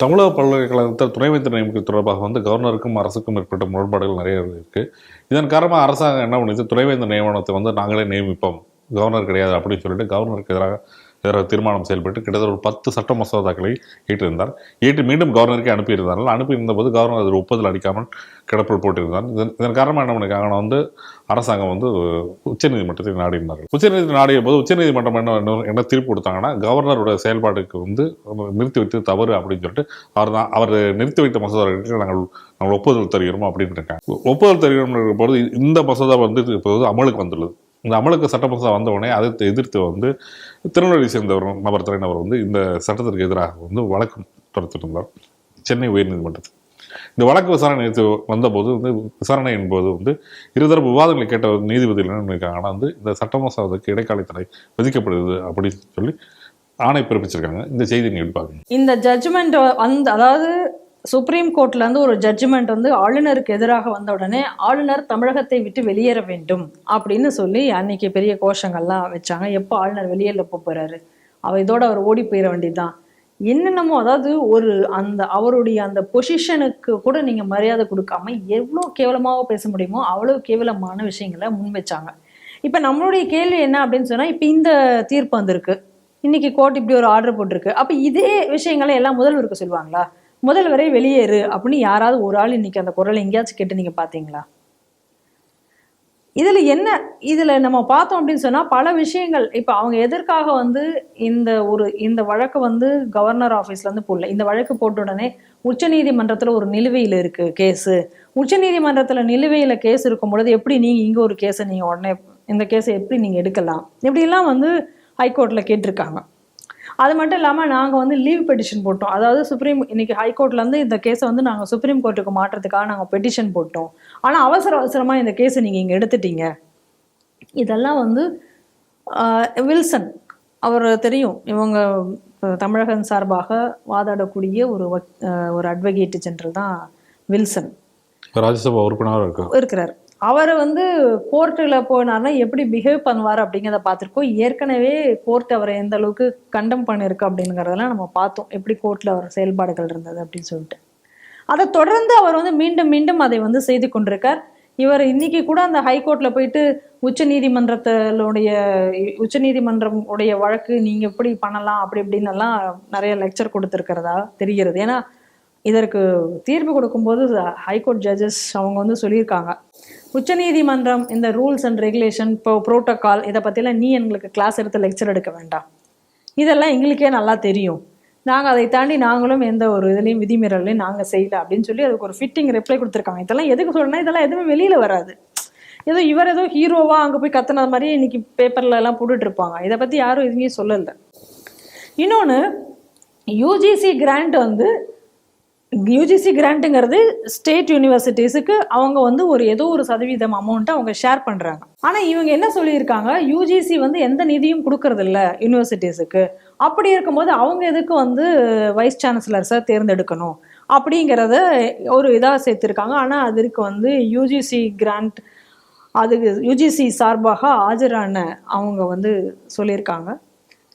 தமிழக பல்கலைக்கழகத்தில் துணைவேந்தர் நியமிக்கிறது தொடர்பாக வந்து கவர்னருக்கும் அரசுக்கும் ஏற்பட்ட முரண்பாடுகள் நிறைய இருக்குது இதன் காரணமாக அரசாங்கம் என்ன பண்ணுது துணைவேந்தர் நியமனத்தை வந்து நாங்களே நியமிப்போம். கவர்னர் கிடையாது அப்படின்னு சொல்லிட்டு கவர்னருக்கு எதிராக எதிராக தீர்மானம் செயல்பட்டு கிட்டத்தட்ட ஒரு பத்து சட்ட மசோதாக்களை ஏற்றிருந்தார். ஏற்று மீண்டும் கவர்னருக்கே அனுப்பியிருந்தார்கள் அனுப்பியிருந்த போது கவர்னர் அதில் ஒப்புதல் அளிக்காமல் கிடப்பில் போட்டிருந்தார். இதன் இதன் காரணமாக என்ன பண்ணிருக்காங்கன்னா வந்து அரசாங்கம் வந்து உச்சநீதிமன்றத்தை நாடினார்கள். உச்சநீதிமன்றம் நாடிய போது உச்சநீதிமன்றம் என்ன என்ன- தீர்ப்பு கொடுத்தாங்கன்னா கவர்னரோட செயல்பாட்டுக்கு வந்து நிறுத்தி வைத்து தவறு அப்படின்னு சொல்லிட்டு அவர் தான் அவர் நிறுத்தி வைத்த மசோதாக்களுக்கு நாங்கள் நாங்கள் ஒப்புதல் தருகிறோம் அப்படின்னு இருக்காங்க. ஒப்புதல் தருகிறோம் போது இந்த மசோதா வந்து இப்போது அமலுக்கு வந்துள்ளது. இந்த அமலுக்கு சட்ட வந்த உடனே அதை எதிர்த்து வந்து திருநெல்வேலி சேர்ந்தவர் நபர் தலைநபர் வந்து இந்த சட்டத்திற்கு எதிராக வந்து வழக்கு தொடர்த்திருந்தார் சென்னை உயர்நீதிமன்றத்தில். இந்த வழக்கு விசாரணை நேற்று வந்தபோது வந்து விசாரணை என்பது வந்து இருதரப்பு விவாதங்களை கேட்ட நீதிபதிகள் என்ன ஆனால் வந்து இந்த சட்ட இடைக்கால தடை விதிக்கப்படுது அப்படின்னு சொல்லி ஆணை பிறப்பிச்சிருக்காங்க. இந்த செய்தி நீ பாருங்க இந்த ஜட்ஜ்மெண்ட் வந்து அதாவது சுப்ரீம் கோர்ட்ல இருந்து ஒரு ஜட்ஜ்மெண்ட் வந்து ஆளுநருக்கு எதிராக வந்த உடனே ஆளுநர் தமிழகத்தை விட்டு வெளியேற வேண்டும் அப்படின்னு சொல்லி அன்னைக்கு பெரிய கோஷங்கள்லாம் வச்சாங்க. எப்போ ஆளுநர் வெளியேற போறாரு? அவ இதோட அவர் ஓடி போயிட வேண்டியதுதான் என்னென்னமோ அதாவது ஒரு அந்த அவருடைய அந்த பொசிஷனுக்கு கூட நீங்க மரியாதை கொடுக்காம எவ்வளோ கேவலமாக பேச முடியுமோ அவ்வளோ கேவலமான விஷயங்களை முன் வச்சாங்க. இப்போ நம்மளுடைய கேள்வி என்ன அப்படின்னு சொன்னா இப்போ இந்த தீர்ப்பு வந்திருக்கு. இன்னைக்கு கோர்ட் இப்படி ஒரு ஆர்டர் போட்டிருக்கு. அப்போ இதே விஷயங்களை எல்லாம் முதல்வருக்கு சொல்லுவாங்களா? முதல்வரை வெளியேறு அப்படின்னு யாராவது ஒரு ஆள் இன்னைக்கு அந்த குரலை எங்கேயாச்சும் கேட்டு நீங்க பாத்தீங்களா? இதில் என்ன இதில் நம்ம பார்த்தோம் அப்படின்னு சொன்னால் பல விஷயங்கள். இப்போ அவங்க எதற்காக வந்து இந்த ஒரு இந்த வழக்கு வந்து கவர்னர் ஆஃபீஸ்லேருந்து போடல? இந்த வழக்கு போட்ட உடனே உச்சநீதிமன்றத்தில் ஒரு நிலுவையில் இருக்குது கேஸு உச்சநீதிமன்றத்தில் நிலுவையில் கேஸ் இருக்கும் பொழுது எப்படி நீங்கள் இங்கே ஒரு கேஸை நீங்கள் உடனே இந்த கேஸை எப்படி நீங்கள் எடுக்கலாம்? இப்படிலாம் வந்து ஹைகோர்ட்டில் கேட்டிருக்காங்க. அது மட்டும் இல்லாமல் நாங்கள் வந்து லீவ் பெட்டிஷன் போட்டோம். அதாவது சுப்ரீம் இன்னைக்கு ஹைகோர்ட்லேருந்து இந்த கேஸை வந்து நாங்கள் சுப்ரீம் கோர்ட்டுக்கு மாற்றுறதுக்காக நாங்கள் பெட்டிஷன் போட்டோம். ஆனால் அவசர அவசரமாக இந்த கேஸை நீங்கள் இங்கே எடுத்துட்டீங்க. இதெல்லாம் வந்து வில்சன் அவர் தெரியும். இவங்க தமிழகம் சார்பாக வாதாடக்கூடிய ஒரு ஒரு அட்வொகேட் ஜெனரல் தான் வில்சன் ராஜ்யசபா உறுப்பினராக இருக்கு? இருக்கிறார். அவர் வந்து கோர்ட்டில் போனார்னா எப்படி பிஹேவ் பண்ணுவார் அப்படிங்கிறத பார்த்துருக்கோம். ஏற்கனவே கோர்ட் அவரை எந்த அளவுக்கு கண்டம் பண்ணியிருக்கு அப்படிங்கிறதெல்லாம் நம்ம பார்த்தோம். எப்படி கோர்ட்டில் அவர் செயல்பாடுகள் இருந்தது அப்படின்னு சொல்லிட்டு. அதை தொடர்ந்து அவர் வந்து மீண்டும் மீண்டும் அதை வந்து செய்து கொண்டிருக்கார். இவர் இன்னைக்கு கூட அந்த ஹைகோர்ட்டில் போயிட்டு உச்ச நீதிமன்றத்தினுடைய உச்ச நீதிமன்றம் உடைய வழக்கு நீங்க எப்படி பண்ணலாம் அப்படி இப்படின்னு எல்லாம் நிறைய லெக்சர் கொடுத்துருக்கிறதா தெரிகிறது. ஏன்னா இதற்கு தீர்ப்பு கொடுக்கும்போது ஹைகோர்ட் ஜட்ஜஸ் அவங்க வந்து சொல்லியிருக்காங்க. உச்சநீதிமன்றம் இந்த ரூல்ஸ் அண்ட் ரெகுலேஷன் இப்போ ப்ரோட்டோக்கால் இதை பற்றிலாம் நீ எங்களுக்கு கிளாஸ் எடுத்து லெக்சர் எடுக்க வேண்டாம். இதெல்லாம் எங்களுக்கே நல்லா தெரியும். நாங்கள் அதை தாண்டி நாங்களும் எந்த ஒரு இதுலேயும் விதிமீறலையும் நாங்கள் செய்யலை அப்படின்னு சொல்லி அதுக்கு ஒரு ஃபிட்டிங் ரிப்ளை கொடுத்துருக்காங்க. இதெல்லாம் எதுக்கு சொல்லணும்னா இதெல்லாம் எதுவுமே வெளியில் வராது. ஏதோ இவர் ஏதோ ஹீரோவாக அங்கே போய் கத்துனது மாதிரி இன்னைக்கு பேப்பர்ல எல்லாம் போட்டுட்டு இருப்பாங்க. இதை பற்றி யாரும் எதுவுமே சொல்லலை. இன்னொன்று யூஜிசி கிராண்ட் வந்து யூஜிசி கிராண்ட்டுங்கிறது ஸ்டேட் யூனிவர்சிட்டிஸுக்கு அவங்க வந்து ஒரு ஏதோ ஒரு சதவீதம் அமௌண்ட்டை அவங்க ஷேர் பண்ணுறாங்க ஆனால் இவங்க என்ன சொல்லியிருக்காங்க? யூஜிசி வந்து எந்த நிதியும் கொடுக்கறதில்ல யூனிவர்சிட்டிஸுக்கு அப்படி இருக்கும்போது அவங்க எதுக்கு வந்து வைஸ் சான்சலர்ஸை தேர்ந்தெடுக்கணும்? அப்படிங்கிறத ஒரு இதாக சேர்த்துருக்காங்க. ஆனால் அதற்கு வந்து யூஜிசி கிராண்ட் அதுக்கு யூஜிசி சார்பாக ஆஜரான அவங்க வந்து சொல்லியிருக்காங்க.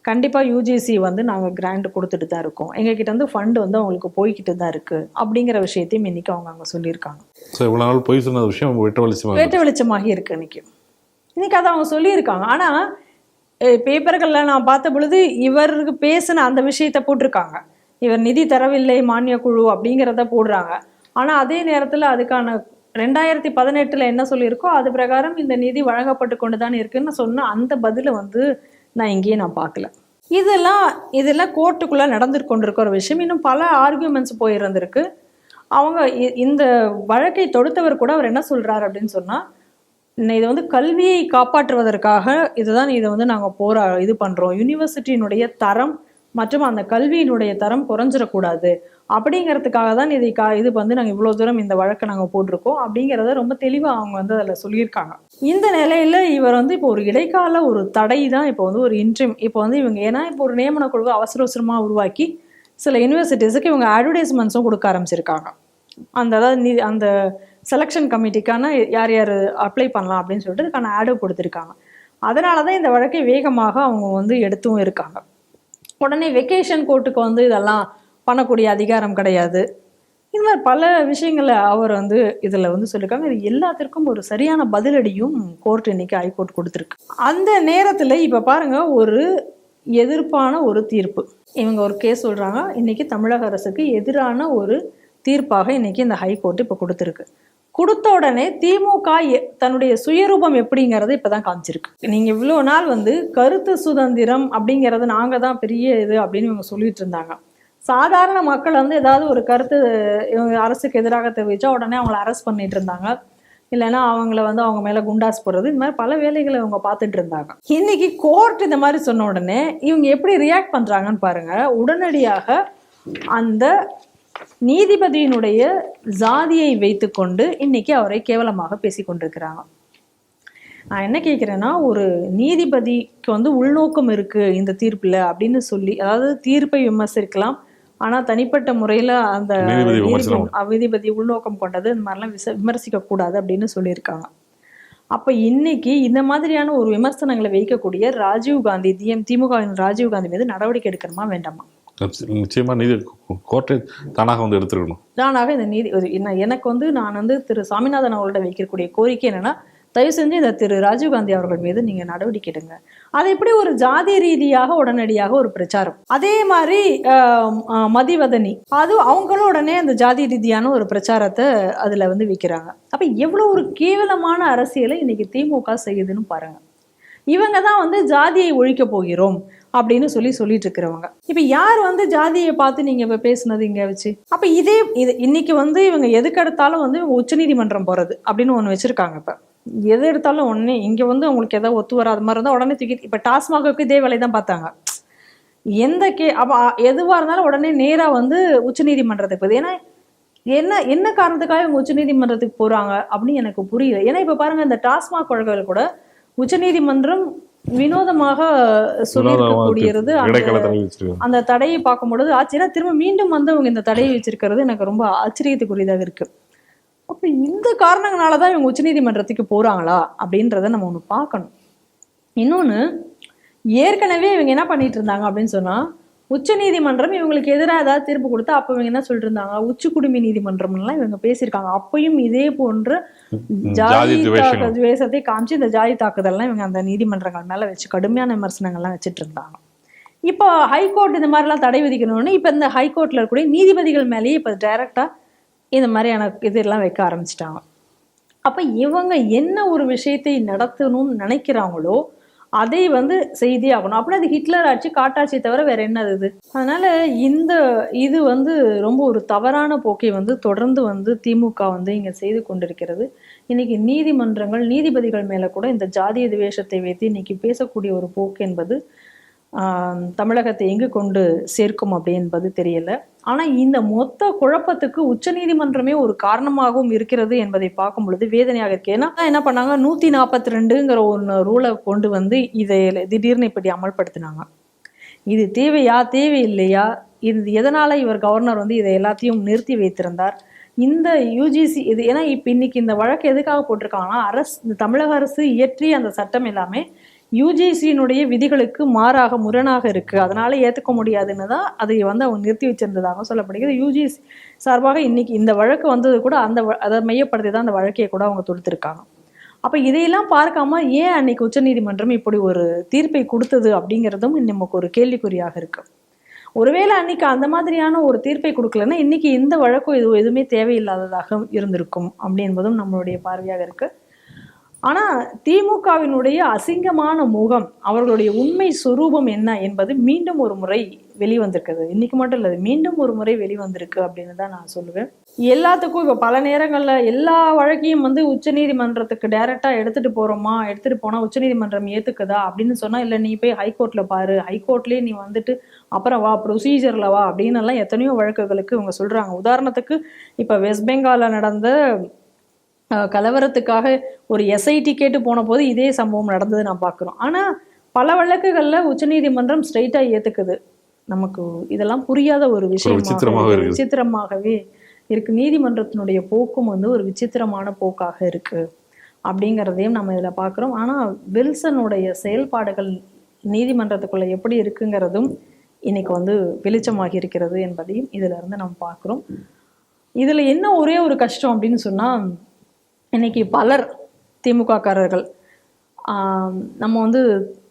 கண்டிப்பாக யூஜிசி வந்து நாங்கள் கிராண்ட் கொடுத்துட்டு தான் இருக்கோம். எங்ககிட்ட வந்து ஃபண்ட் வந்து அவங்களுக்கு போய்கிட்டு தான் இருக்குது அப்படிங்கிற விஷயத்தையும் இன்னைக்கு அவங்க அங்கே சொல்லியிருக்காங்க. ஸோ இவ்வளோ நாள் பொய் சொன்ன விஷயம் வெட்ட வெளிச்சமாக வேட்ட வெளிச்சமாகி இருக்கு இன்னைக்கு. இன்னைக்கு அதை அவங்க சொல்லியிருக்காங்க. ஆனால் பேப்பர்களில் நான் பார்த்த பொழுது இவருக்கு பேசின அந்த விஷயத்தை போட்டிருக்காங்க. இவர் நிதி தரவில்லை மானிய குழு அப்படிங்கிறத போடுறாங்க. ஆனால் அதே நேரத்தில் அதுக்கான ரெண்டாயிரத்தி பதினெட்டில் என்ன சொல்லியிருக்கோ அது பிரகாரம் இந்த நிதி வழங்கப்பட்டு கொண்டு தான் இருக்குன்னு சொன்ன அந்த பதிலை வந்து நான் இங்கேயே நான் பார்க்கல. இதெல்லாம் இதெல்லாம் கோர்ட்டுக்குள்ளே நடந்து கொண்டிருக்க ஒரு விஷயம். இன்னும் பல ஆர்கியூமெண்ட்ஸ் போயிருந்திருக்கு. அவங்க இ- இந்த வழக்கை தொடுத்தவர் கூட அவர் என்ன சொல்றாரு அப்படின்னு சொன்னால் இதை இது வந்து கல்வியை காப்பாற்றுவதற்காக இதுதான் இதை வந்து நாங்கள் போரா இது பண்ணுறோம் யூனிவர்சிட்டியினுடைய தரம் மற்றும் அந்த கல்வியினுடைய தரம் குறைஞ்சிடக்கூடாது. அப்படிங்கிறதுக்காக தான் இதை கா இது வந்து நாங்கள் இவ்வளோ தூரம் இந்த வழக்கை நாங்கள் போட்டிருக்கோம் அப்படிங்கிறத ரொம்ப தெளிவாக அவங்க வந்து அதில் சொல்லியிருக்காங்க. இந்த நிலையில் இவர் வந்து இப்போ ஒரு இடைக்கால ஒரு தடை தான் இப்போ வந்து ஒரு இன்ட்ரிம் இப்போ வந்து இவங்க ஏன்னா இப்போ ஒரு நியமன குழுவை அவசர அவசரமாக உருவாக்கி சில யூனிவர்சிட்டிஸுக்கு இவங்க அட்வர்டைஸ்மெண்ட்ஸும் கொடுக்க ஆரம்பிச்சிருக்காங்க. அந்த அதாவது நீ அந்த செலெக்ஷன் கமிட்டிக்கான யார் யார் அப்ளை பண்ணலாம் அப்படின்னு சொல்லிட்டு இதுக்கான ஆடு கொடுத்துருக்காங்க. அதனால தான் இந்த வழக்கை வேகமாக அவங்க வந்து எடுத்தும் இருக்காங்க. உடனே வெக்கேஷன் கோர்ட்டுக்கு வந்து இதெல்லாம் பண்ணக்கூடிய அதிகாரம் கிடையாது. இந்த மாதிரி பல விஷயங்களை அவர் வந்து இதில் வந்து சொல்லியிருக்காங்க இது எல்லாத்திற்கும் ஒரு சரியான பதிலடியும் கோர்ட் இன்னைக்கு ஹைகோர்ட் கொடுத்துருக்கு. அந்த நேரத்தில் இப்போ பாருங்க ஒரு எதிர்ப்பான ஒரு தீர்ப்பு. இவங்க ஒரு கேஸ் சொல்கிறாங்க இன்னைக்கு தமிழக அரசுக்கு எதிரான ஒரு தீர்ப்பாக இன்னைக்கு இந்த ஹைகோர்ட் இப்போ கொடுத்துருக்கு. கொடுத்த உடனே திமுக தன்னுடைய சுயரூபம் எப்படிங்கிறத இப்பதான் காமிச்சிருக்கு. நீங்கள் இவ்வளோ நாள் வந்து கருத்து சுதந்திரம் அப்படிங்கிறது நாங்கள் தான் பெரிய இது அப்படின்னு இவங்க சொல்லிட்டு இருந்தாங்க. சாதாரண மக்கள் வந்து ஏதாவது ஒரு கருத்து இவங்க அரசுக்கு எதிராக தெரிவிச்சா உடனே அவங்கள அரெஸ்ட் பண்ணிட்டு இருந்தாங்க. இல்லைன்னா அவங்கள வந்து அவங்க மேல குண்டாஸ் போடுறது. இந்த மாதிரி பல வேலைகளை இவங்க பார்த்துட்டு இருந்தாங்க. இன்னைக்கு கோர்ட் இந்த மாதிரி சொன்ன உடனே இவங்க எப்படி ரியாக்ட் பண்றாங்கன்னு பாருங்க. உடனடியாக அந்த நீதிபதியினுடைய ஜாதியை வைத்துக்கொண்டு இன்னைக்கு அவரை கேவலமாக பேசி கொண்டிருக்கிறாங்க. நான் என்ன கேட்குறேன்னா ஒரு நீதிபதிக்கு வந்து உள்நோக்கம் இருக்கு இந்த தீர்ப்பில் அப்படின்னு சொல்லி அதாவது தீர்ப்பை விமர்சிக்கலாம். ஆனா தனிப்பட்ட முறையில அந்த நீதிபதி உள்நோக்கம் கொண்டது இந்த மாதிரிலாம் விச விமர்சிக்க கூடாது அப்படின்னு சொல்லியிருக்காங்க. அப்ப இன்னைக்கு இந்த மாதிரியான ஒரு விமர்சனங்களை வைக்கக்கூடிய ராஜீவ் காந்தி திஎம் திமுகவின் ராஜீவ் காந்தி மீது நடவடிக்கை எடுக்கணுமா வேண்டாமா? நிச்சயமா நீதி கோர்ட்டே தானாக வந்து எடுத்துருக்கணும். நானாக இந்த நீதி எனக்கு வந்து நான் வந்து திரு சாமிநாதன் அவர்கள்ட்ட வைக்கக்கூடிய கோரிக்கை என்னன்னா தயவு செஞ்சு இந்த திரு ராஜீவ்காந்தி அவர்கள் மீது நீங்க நடவடிக்கை எடுங்க. அது எப்படி ஒரு ஜாதி ரீதியாக உடனடியாக ஒரு பிரச்சாரம்? அதே மாதிரி ஆஹ், மதிவதனி. அது அவங்களும் உடனே அந்த ஜாதி ரீதியான ஒரு பிரச்சாரத்தை அதுல வந்து விற்கிறாங்க அப்ப எவ்வளவு ஒரு கேவலமான அரசியலை இன்னைக்கு திமுக செய்யுதுன்னு பாருங்க. இவங்க தான் வந்து ஜாதியை ஒழிக்க போகிறோம் அப்படின்னு சொல்லி சொல்லிட்டு இருக்கிறவங்க. இப்ப யார் வந்து ஜாதியை பார்த்து நீங்க இப்ப பேசுனது இங்கே வச்சு? அப்ப இதே இது இன்னைக்கு வந்து இவங்க எதுக்கு எடுத்தாலும் வந்து உச்சநீதிமன்றம் போறது அப்படின்னு ஒண்ணு வச்சிருக்காங்க இப்ப. எது எடுத்தாலும் ஒண்ணு இங்க வந்து அவங்களுக்கு ஏதாவது ஒத்து வராத மாதிரி இருந்தா உடனே தூக்கி இப்ப டாஸ்மாகுக்கு இதே வேலையை தான் பார்த்தாங்க. எந்த கே அப்ப அ- எதுவா இருந்தாலும் உடனே நேரா வந்து உச்சநீதிமன்றத்துக்கு போகுது. ஏன்னா என்ன என்ன காரணத்துக்காக இவங்க உச்சநீதிமன்றத்துக்கு போறாங்க அப்படின்னு எனக்கு புரியல. ஏன்னா இப்ப பாருங்க இந்த டாஸ்மாக் வழக்குகள் கூட உச்சநீதிமன்றம் வினோதமாக சொல்லியிருக்கக்கூடியது அந்த அந்த தடையை பார்க்கும்பொழுது ஆச்சரியம் திரும்ப மீண்டும் வந்து அவங்க இந்த தடையை வச்சிருக்கிறது எனக்கு ரொம்ப ஆச்சரியத்துக்குரியதாக இருக்கு. அப்ப இந்த காரணங்களால தான் இவங்க உச்சநீதிமன்றத்துக்கு போறாங்களா அப்படின்றத நம்ம ஒண்ணு பார்க்கணும். இன்னொன்னு ஏற்கனவே இவங்க என்ன பண்ணிட்டு இருந்தாங்க அப்படின்னு சொன்னா உச்சநீதிமன்றம் இவங்களுக்கு எதிராக ஏதாவது தீர்ப்பு கொடுத்தா அப்ப இவங்க என்ன சொல்லிட்டு இருந்தாங்க? உச்சக்குடுமி நீதிமன்றம்லாம் இவங்க பேசியிருக்காங்க. அப்பயும் இதே போன்ற ஜாதி துவேஷத்தை காமிச்சு இந்த ஜாதி தாக்குதல்லாம் இவங்க அந்த நீதிமன்றங்கள் மேல வச்சு கடுமையான விமர்சனங்கள்லாம் வச்சுட்டு இருந்தாங்க. இப்போ ஹைகோர்ட் இந்த மாதிரிலாம் தடை விதிக்கணும்னு இப்போ இந்த ஹைகோர்ட்ல இருக்கக்கூடிய நீதிபதிகள் மேலேயே இப்போ டைரக்டா இந்த மாதிரியான இதெல்லாம் வைக்க ஆரம்பிச்சிட்டாங்க. அப்போ இவங்க என்ன ஒரு விஷயத்தை நடத்தணும்னு நினைக்கிறாங்களோ அதை வந்து செய்தி ஆகணும். அப்படின்னா அது ஹிட்லர் ஆட்சி காட்டாட்சி தவிர வேற என்னது இது? அதனால இந்த இது வந்து ரொம்ப ஒரு தவறான போக்கை வந்து தொடர்ந்து வந்து திமுக வந்து இங்கே செய்து கொண்டிருக்கிறது. இன்னைக்கு நீதிமன்றங்கள் நீதிபதிகள் மேலே கூட இந்த ஜாதிய துவேஷத்தை வைத்து இன்னைக்கு பேசக்கூடிய ஒரு போக்கு என்பது தமிழகத்தை எங்கு கொண்டு சேர்க்கும் அப்படி என்பது தெரியல. ஆனா இந்த மொத்த குழப்பத்துக்கு உச்சநீதிமன்றமே ஒரு காரணமாகவும் இருக்கிறது என்பதை பார்க்கும் பொழுது வேதனையாக இருக்கு. ஏன்னா என்ன பண்ணாங்க? நூத்தி நாற்பத்தி ரெண்டுங்கிற ஒன்று ரூலை கொண்டு வந்து இதை திடீர்னு இப்படி அமல்படுத்தினாங்க. இது தேவையா? தேவையில்லையா? இது எதனால இவர் கவர்னர் வந்து இதை எல்லாத்தையும் நிறுத்தி வைத்திருந்தார்? இந்த யூஜிசி இது ஏன்னா இப்போ இன்னைக்கு இந்த வழக்கு எதுக்காக போட்டிருக்காங்கன்னா அரசு தமிழக அரசு இயற்றிய அந்த சட்டம் எல்லாமே யூஜிசியினுடைய விதிகளுக்கு மாறாக முரணாக இருக்கு. அதனால ஏத்துக்க முடியாதுன்னு தான் அதை வந்து அவங்க நிறுத்தி வச்சிருந்ததாக சொல்லப்படுகிறது. யூஜிசி சார்பாக இன்னைக்கு இந்த வழக்கு வந்தது கூட அந்த வ- அதை மையப்படுத்தி தான் அந்த வழக்கையை கூட அவங்க தொடுத்திருக்காங்க. அப்போ இதையெல்லாம் பார்க்காம ஏன் அன்னைக்கு உச்சநீதிமன்றம் இப்படி ஒரு தீர்ப்பை கொடுத்தது அப்படிங்கிறதும் நமக்கு ஒரு கேள்விக்குறியாக இருக்கு. ஒருவேளை அன்னைக்கு அந்த மாதிரியான ஒரு தீர்ப்பை கொடுக்கலன்னா இன்னைக்கு இந்த வழக்கும் இது எதுவுமே தேவையில்லாததாக இருந்திருக்கும். அப்படி என்பதும் நம்மளுடைய பார்வையாக இருக்கு. ஆனா திமுகவினுடைய அசிங்கமான முகம் அவர்களுடைய உண்மை சுரூபம் என்ன என்பது மீண்டும் ஒரு முறை வெளிவந்திருக்குது இன்னைக்கு மட்டும் இல்லை மீண்டும் ஒரு முறை வெளிவந்திருக்கு அப்படின்னு தான் நான் சொல்லுவேன். எல்லாத்துக்கும் இப்போ பல நேரங்களில் எல்லா வழக்கையும் வந்து உச்சநீதிமன்றத்துக்கு டைரெக்டாக எடுத்துகிட்டு போகிறோமா எடுத்துகிட்டு போனால் உச்சநீதிமன்றம் ஏற்றுக்குதா அப்படின்னு சொன்னால் இல்லை நீ போய் ஹைகோர்ட்டில் பாரு. ஹைகோர்ட்லேயே நீ வந்துட்டு அப்புறம் வா ப்ரொசீஜரில் வா. அப்படின்னு எல்லாம் எத்தனையோ வழக்குகளுக்கு இவங்க சொல்கிறாங்க உதாரணத்துக்கு இப்போ வெஸ்ட் பெங்காலில் நடந்த கலவரத்துக்காக ஒரு எஸ்ஐடி கேட்டு போன போது இதே சம்பவம் நடந்தது நான் பார்க்குறோம். ஆனா பல வழக்குகள்ல உச்சநீதிமன்றம் ஸ்ட்ரைட்டா ஏத்துக்குது. நமக்கு இதெல்லாம் புரியாத ஒரு விஷயம். விசித்திரமாகவே இருக்கு. நீதிமன்றத்தினுடைய போக்கும் வந்து ஒரு விசித்திரமான போக்காக இருக்கு. அப்படிங்கிறதையும் நம்ம இதுல பார்க்குறோம். ஆனா வில்சனுடைய செயல்பாடுகள் நீதிமன்றத்துக்குள்ள எப்படி இருக்குங்கிறதும் இன்னைக்கு வந்து வெளிச்சமாகி இருக்கிறது என்பதையும் இதுல இருந்து நம்ம பார்க்குறோம். இதுல என்ன ஒரே ஒரு கஷ்டம் அப்படின்னு சொன்னா இன்னைக்கு பலர் திமுககாரர்கள் நம்ம வந்து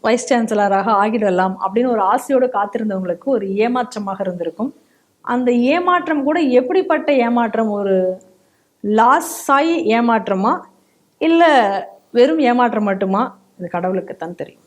வைஸ் சான்சலராக ஆகிடலாம் அப்படின்னு ஒரு ஆசையோடு காத்திருந்தவங்களுக்கு ஒரு ஏமாற்றமாக இருந்திருக்கும். அந்த ஏமாற்றம் கூட எப்படிப்பட்ட ஏமாற்றம்? ஒரு லாஸ் ஆகி ஏமாற்றமா? இல்லை வெறும் ஏமாற்றம் மட்டுமா? இது கடவுளுக்கு தான் தெரியும்.